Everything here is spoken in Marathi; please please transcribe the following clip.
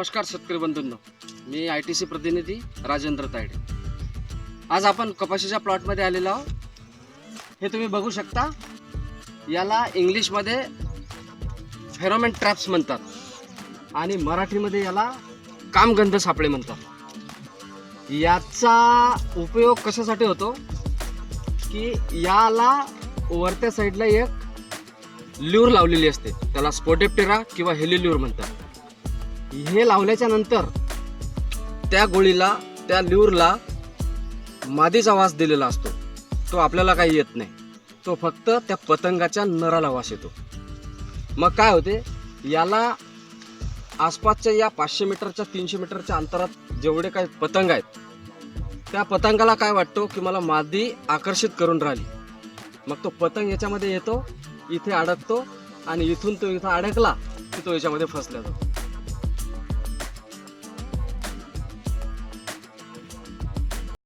नमस्कार शेतकरी बंधूंनो. मी आय टी सी प्रतिनिधी राजेंद्र तायडे. आज आपण कपाशीच्या प्लॉटमध्ये आलेलो आहोत. हे तुम्ही बघू शकता. याला इंग्लिशमध्ये फेरोमेंट ट्रॅप्स म्हणतात. आणि मराठीमध्ये याला कामगंध सापळे म्हणतात. याचा उपयोग कशासाठी होतो? की याला वरत्या साईडला एक ल्यूर लावलेली असते. त्याला स्पोटेप्टेरा किंवा हेलिल्यूर म्हणतात. हे लावल्याच्या नंतर त्या गोळीला त्या ल्यूरला मादीचा वास दिलेला असतो. तो आपल्याला काही येत नाही. तो फक्त त्या पतंगाच्या नराला वास येतो. मग काय होते? याला आसपासच्या या पाचशे मीटरच्या तीनशे मीटरच्या अंतरात जेवढे काही पतंग आहेत त्या पतंगाला काय वाटतो की मला मादी आकर्षित करून राहिली. मग तो पतंग याच्यामध्ये येतो इथे अडकतो आणि इथून तो इथं अडकला की तो याच्यामध्ये फसला जातो.